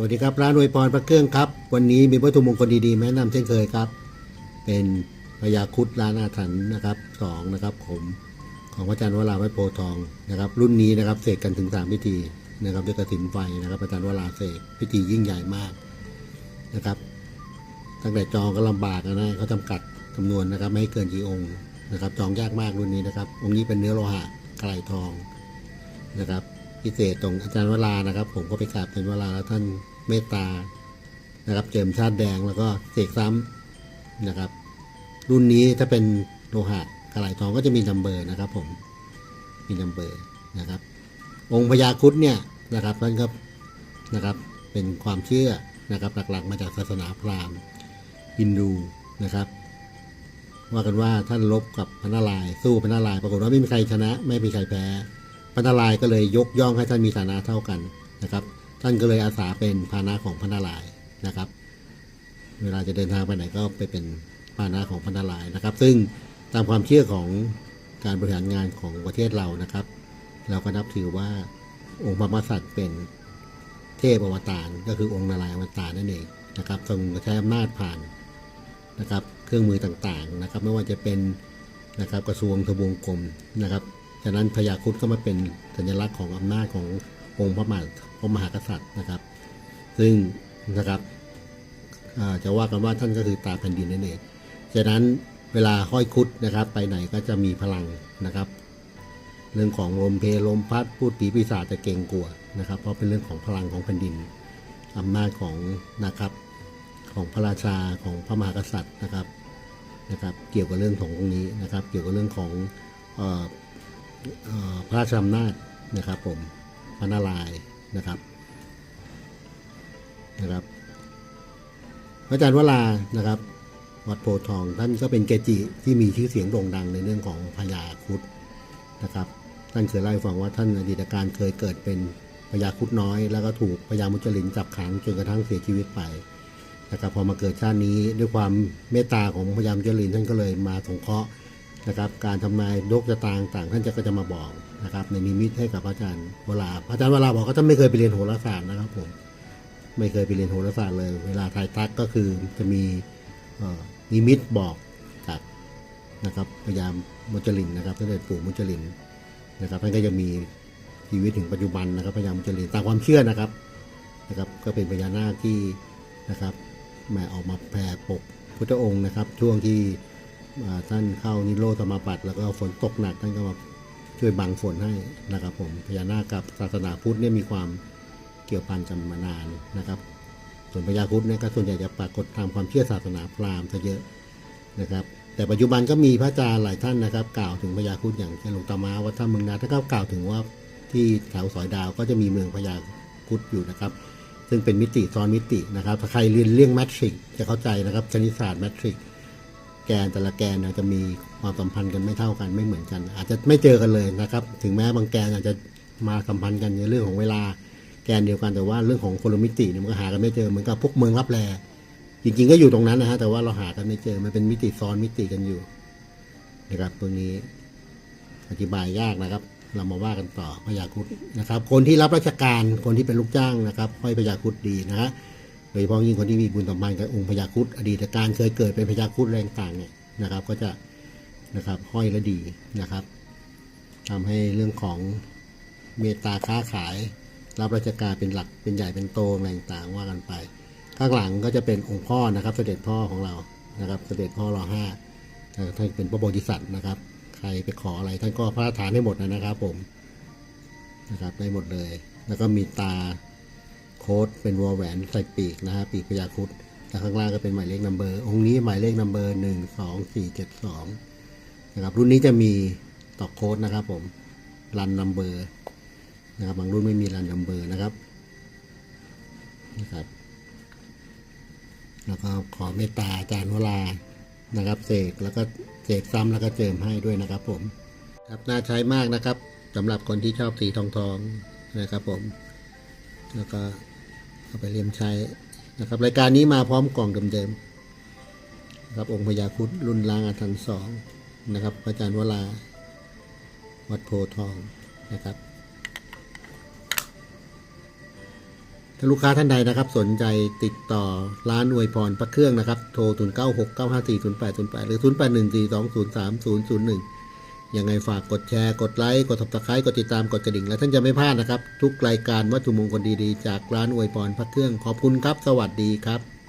วัสดีครับร้านรวยพรพระเครื่องครับ วันนี้มีวัตถุมงคลดีๆแนะนำเช่นเคยครับ เป็นพญาคุดร้านอาถรรพ์นะครับสองนะครับผมของอาจารย์วราไว้โพทองนะครับ รุ่นนี้นะครับเสกกันถึงสามพิธีนะครับด้วยกระถินไฟนะครับ อาจารย์วราเสกพิธียิ่งใหญ่มากนะครับ ตั้งแต่จองก็ลำบากนะเขาจำกัดจำนวนนะครับไม่ให้เกินกี่องค์นะครับ จองยากมากรุ่นนี้นะครับ องค์นี้เป็นเนื้อโลหะกระไหลทองนะครับพิเศษตรงอาจารย์วรานะครับ ผมก็ไปกราบอาจารย์วราแล้วท่าน เมตตานะครับเจิมชาติแดงแล้วก็เสกซ้ำนะครับ รุ่นนี้ถ้าเป็นโลหะกระไหลทองก็จะมีนัมเบอร์นะครับ ผมมีนัมเบอร์นะครับ องค์พญาครุดเนี่ยนะครับท่านก็นะครับเป็นความเชื่อนะครับหลักๆ มาจากศาสนาพราหมณ์ฮินดูนะครับ ว่ากันว่าท่านลบกับพระนารายณ์สู้พระนารายณ์ปรากฏว่าไม่มีใครชนะ ไม่มีใครแพ้พระนารายณ์ก็เลยยกย่องให้ท่านมีฐานะเท่ากันนะครับ ท่านก็เลยอาสาเป็นพาหนะของพระนารายณ์นะครับ เวลาจะเดินทางไปไหนก็ไปเป็นพาหนะของพระนารายณ์นะครับ ซึ่งตามความเชื่อของการบริหารงานของประเทศเรานะครับ เราก็นับถือว่าองค์พระมหากษัตริย์เป็นเทพอวตารก็คือองค์นารายณ์อวตารนั่นเองนะครับทรงใช้อำนาจผ่านนะครับเครื่องมือต่างๆนะครับไม่ว่าจะเป็นนะครับกระทรวงทบวงกรมนะครับฉะนั้นพญาครุฑก็มาเป็นสัญลักษณ์ของอำนาจของ องค์พระมหาพระมหากษัตริย์นะครับ ซึ่งนะครับจะว่ากันว่าท่านก็คือตาแผ่นดินนั่นเองฉะนั้นเวลาห้อยคุดนะครับ ไปไหนก็จะมีพลังนะครับ เรื่องของลมเพลลมพัดพูดผีปีศาจจะเก่งกลัวนะครับ เพราะเป็นเรื่องของพลังของแผ่นดินอำนาจของนะครับของพระราชาของพระมหากษัตริย์นะครับนะครับ เกี่ยวกับเรื่องของตรงนี้นะครับ เกี่ยวกับเรื่องของออออพระราชอำนาจนะครับผม พระนารายณ์นะครับนะครับพระอาจารย์วรานะครับ วัดโพทองท่านก็เป็นเกจิที่มีชื่อเสียงโด่งดังในเรื่องของพญาครุฑนะครับท่านเคยเล่าให้ฟังว่าท่านอดีตการเคยเกิดเป็นพญาครุดน้อย แล้วก็ถูกพญามุจลินจับขังจนกระทั่งเสียชีวิตไปนะครับพอมาเกิดชาตินี้ด้วยความเมตตาของพญามุจลินท่านก็เลยมาสงเคราะห์ นะครับการทำนายโรคชะตาต่างๆท่านจะก็จะมาบอกนะครับในนิมิตให้กับพระอาจารย์เวลาพระอาจารย์เวลาบอกว่าท่านไม่เคยไปเรียนโหราศาสตร์นะครับผมไม่เคยไปเรียนโหราศาสตร์เลย เวลาทายทักก็คือจะมีเอ่อนิมิตบอกจากนะครับพญามุจลินนะครับท่านเดชปู่มุจลินนะครับท่านก็ยังมีชีวิตถึงปัจจุบันนะครับพยายามเจริญตามความเชื่อนะครับนะครับ ก็เป็นพญานาคที่นะครับแมาออกมาแผ่ปกพุทธองค์นะครับ ช่วงที่ ท่านเข้านิโรธสมาบัติแล้วก็ฝนตกหนักท่านก็มาช่วยบังฝนให้นะครับผมพญานาคกับศาสนาพุทธเนี่ยมีความเกี่ยวพันกันมานานนะครับ ส่วนพญาครุฑเนี่ยก็ส่วนใหญ่จะปรากฏตามความเชื่อศาสนาพราหมณ์ซะเยอะนะครับ แต่ปัจจุบันก็มีพระอาจารย์หลายท่านนะครับ กล่าวถึงพญาครุฑอย่างเช่นหลวงตามาวัดท่าเมืองนาท่านก็กล่าวถึงว่าที่แถวสอยดาวก็จะมีเมืองพญาครุฑอยู่นะครับ ซึ่งเป็นมิติซ้อนมิตินะครับถ้าใครเรียนเรื่องแมทริกจะเข้าใจนะครับคณิตศาสตร์แมทริก แกนแต่ละแกนเนี่ยจะมีความสัมพันธ์กันไม่เท่ากันไม่เหมือนกัน อาจจะไม่เจอกันเลยนะครับ ถึงแม้บางแกนอาจจะมาสัมพันธ์กันในเรื่องของเวลาแกนเดียวกันแต่ว่าเรื่องของโคลมิติเนี่ยมันก็หากันไม่เจอเหมือนกับพวกเมืองรับแลจริงๆก็อยู่ตรงนั้นนะฮะแต่ว่าเราหากันไม่เจอมันเป็นมิติซ้อนมิติกันอยู่นะครับตัวนี้อธิบายยากนะครับ เรามาว่ากันต่อพยาครุดนะครับ คนที่รับราชการคนที่เป็นลูกจ้างนะครับห้อยพยาครุดดีนะฮะ โดยเฉพาะยิ่งคนที่มีบุญสัมพันธ์กับองค์พยาครุดอดีตการเคยเกิดเป็นพยาครุดแรงต่างเนี่ยนะครับ ก็จะนะครับห้อยและดีนะครับทำให้เรื่องของเมตตาค้าขาย รับราชการเป็นหลักเป็นใหญ่เป็นโตอะไรต่างว่ากันไป ข้างหลังก็จะเป็นองค์พ่อนะครับ เสด็จพ่อของเรานะครับ เสด็จพ่อรอห้าท่านเป็นพระโพธิสัตว์นะครับ ใครไปขออะไรท่านก็พระราชทานให้หมดนะครับ ผมนะครับได้หมดเลย แล้วก็มีตา โค้ดเป็นวัวแหวนใส่ปีกนะฮะปีกพญาครุดแล้วข้างล่างก็เป็นหมายเลขนัมเบอร์องค์นี้หมายเลขนัมเบอร์หนึ่งสองสี่เจ็ดสองนะครับรุ่นนี้จะมีต่อโค้ดนะครับผมรันนัมเบอร์นะครับบางรุ่นไม่มีรันนัมเบอร์นะครับนะครับ แล้วก็ขอเมตตาอาจารย์วรานะครับเสกแล้วก็เสกซ้ำแล้วก็เจิมให้ด้วยนะครับผมครับน่าใช้มากนะครับสำหรับคนที่ชอบสีทองทองๆนะครับผม แล้วก็เอาไปเรียมใช้นะครับ รายการนี้มาพร้อมกล่องเดิมๆนะครับองค์พญาคุดรุ่นล้างอาถรรพ์สองนะครับ อาจารย์วราวัดโพทองนะครับ ถ้าลูกค้าท่านใดนะครับ สนใจติดต่อร้านอวยพรพระเครื่องนะครับ โทร 0 9 6 9 5 4 0 8 0 8 หรือ 0 ยังไงฝากกดแชร์กดไลค์กดทับตะไคร้กดติดตามกดกระดิ่ง และท่านจะไม่พลาดนะครับ ทุกรายการวัตถุมงคลดีๆ จากร้านอวยพรพระเครื่องขอบคุณครับ สวัสดีครับ